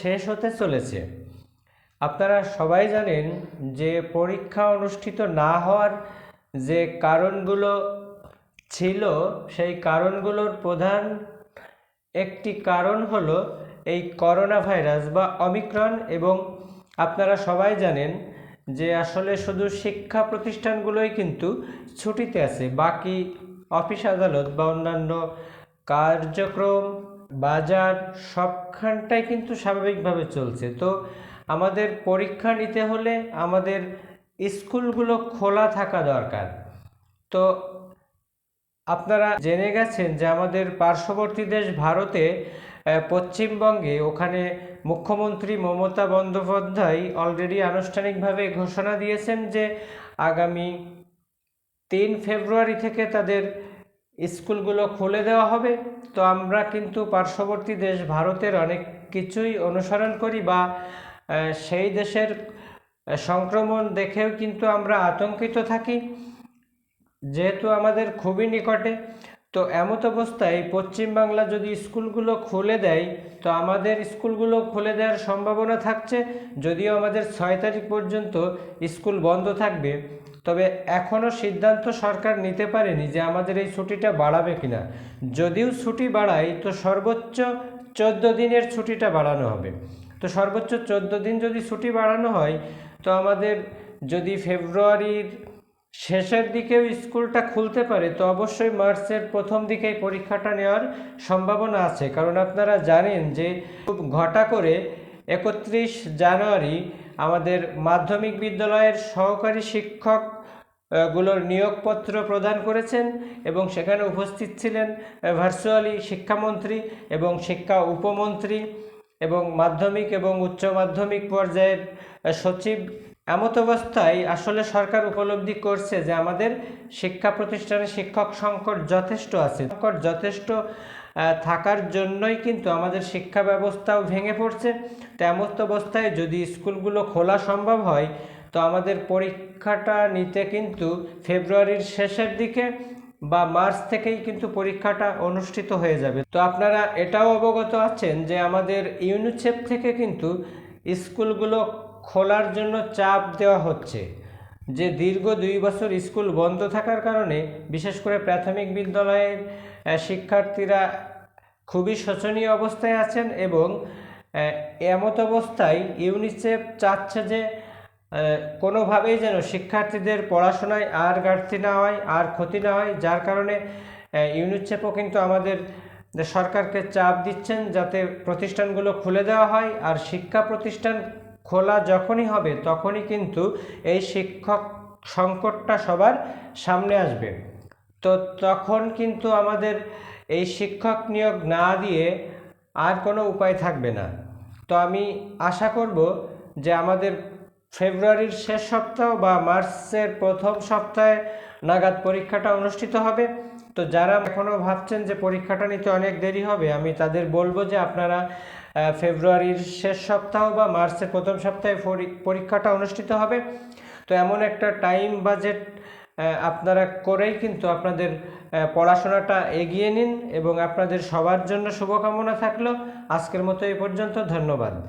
শেষ হতে চলেছে। আপনারা সবাই জানেন যে পরীক্ষা অনুষ্ঠিত না হওয়ার যে কারণগুলো ছিল, সেই কারণগুলোর প্রধান একটি কারণ হলো এই করোনা ভাইরাস বা অমিক্রন এবং আপনারা সবাই জানেন যে আসলে শুধু শিক্ষা প্রতিষ্ঠানগুলোই কিন্তু ছুটিতে আছে। বাকি অফিস আদালত বা অন্যান্য কার্যক্রম বাজার সবখানটাই কিন্তু স্বাভাবিকভাবে চলছে। তো আমাদের পরীক্ষা নিতে হলে আমাদের স্কুলগুলো খোলা থাকা দরকার। তো আপনারা জেনে গেছেন যে আমাদের পার্শ্ববর্তী দেশ ভারতে পশ্চিমবঙ্গে ওখানে মুখ্যমন্ত্রী মমতা বন্দ্যোপাধ্যায় অলরেডি আনুষ্ঠানিকভাবে ঘোষণা দিয়েছেন যে আগামী তিন ফেব্রুয়ারি থেকে তাদের স্কুলগুলো খুলে দেওয়া হবে। তো আমরা কিন্তু পার্শ্ববর্তী দেশ ভারতের অনেক কিছুই অনুসরণ করি বা সেই দেশের সংক্রমণ দেখেও কিন্তু আমরা আতঙ্কিত থাকি। যেহেতু আমাদের খুবই নিকটে তো এমত অবস্থায় পশ্চিমবাংলা যদি স্কুলগুলো খুলে দেয়, তো আমাদের স্কুলগুলো খুলে দেওয়ার সম্ভাবনা থাকছে। যদিও আমাদের ছয় তারিখ পর্যন্ত স্কুল বন্ধ থাকবে, তবে এখনও সিদ্ধান্ত সরকার নিতে পারেনি যে আমাদের এই ছুটিটা বাড়াবে কিনা। যদিও ছুটি বাড়ায়, তো সর্বোচ্চ চোদ্দ দিনের ছুটিটা বাড়ানো হবে। তো সর্বোচ্চ চোদ্দ দিন যদি ছুটি বাড়ানো হয়, তো আমাদের যদি ফেব্রুয়ারির শেষের দিকেও স্কুলটা খুলতে পারে, তো অবশ্যই মার্চের প্রথম দিকেই পরীক্ষাটা নেওয়ার সম্ভাবনা আছে। কারণ আপনারা জানেন যে খুব ঘটা করে একত্রিশ জানুয়ারি আমাদের মাধ্যমিক বিদ্যালয়ের সহকারী শিক্ষকগুলোর নিয়োগপত্র প্রদান করেছেন এবং সেখানে উপস্থিত ছিলেন ভার্চুয়ালি শিক্ষামন্ত্রী এবং শিক্ষা উপমন্ত্রী এবং মাধ্যমিক এবং উচ্চ মাধ্যমিক পর্যায়ের সচিব এমত অবস্থায় আসলে সরকার উপলব্ধি করছে যে আমাদের শিক্ষা প্রতিষ্ঠানে শিক্ষক সংকট যথেষ্ট আছে। সংকট যথেষ্ট থাকার জন্যই কিন্তু আমাদের শিক্ষা ব্যবস্থাও ভেঙে পড়ছে। তো এমত অবস্থায় যদি স্কুলগুলো খোলা সম্ভব হয়, তো আমাদের পরীক্ষাটা নিতে কিন্তু ফেব্রুয়ারির শেষের দিকে বা মার্চ থেকেই কিন্তু পরীক্ষাটা অনুষ্ঠিত হয়ে যাবে। তো আপনারা এটাও অবগত আছেন যে আমাদের ইউনিসেফ থেকে কিন্তু স্কুলগুলো খোলার জন্য চাপ দেওয়া হচ্ছে, যে দীর্ঘ দুই বছর স্কুল বন্ধ থাকার কারণে বিশেষ করে প্রাথমিক বিদ্যালয়ের শিক্ষার্থীরা খুবই শোচনীয় অবস্থায় আছেন এবং এমত অবস্থায় ইউনিসেফ চাচ্ছে যে কোনোভাবেই যেন শিক্ষার্থীদের পড়াশোনায় আর ঘাটতি না হয়, আর ক্ষতি না হয়, যার কারণে ইউনিসেফও কিন্তু আমাদের সরকারকে চাপ দিচ্ছেন যাতে প্রতিষ্ঠানগুলো খুলে দেওয়া হয় আর শিক্ষা প্রতিষ্ঠান খোলা যখনই হবে, তখনই কিন্তু এই শিক্ষক সংকটটা সবার সামনে আসবে। তো তখন কিন্তু আমাদের এই শিক্ষক নিয়োগ না দিয়ে আর কোনো উপায় থাকবে না। তো আমি আশা করব যে আমাদের ফেব্রুয়ারির শেষ সপ্তাহ বা মার্চের প্রথম সপ্তাহে নাগাদ পরীক্ষাটা অনুষ্ঠিত হবে। তো যারা এখনও ভাবছেন যে পরীক্ষাটা নিতে অনেক দেরি হবে, আমি তাদের বলব যে আপনারা ফেব্রুয়ারির শেষ সপ্তাহ বা মার্চের প্রথম সপ্তাহে পরী- পরীক্ষাটা অনুষ্ঠিত হবে। তো এমন একটা টাইম বাজেট আপনারা করেই কিন্তু আপনাদের পড়াশোনাটা এগিয়ে নিন এবং আপনাদের সবার জন্য শুভকামনা থাকল। আজকের মতো এই পর্যন্ত, ধন্যবাদ।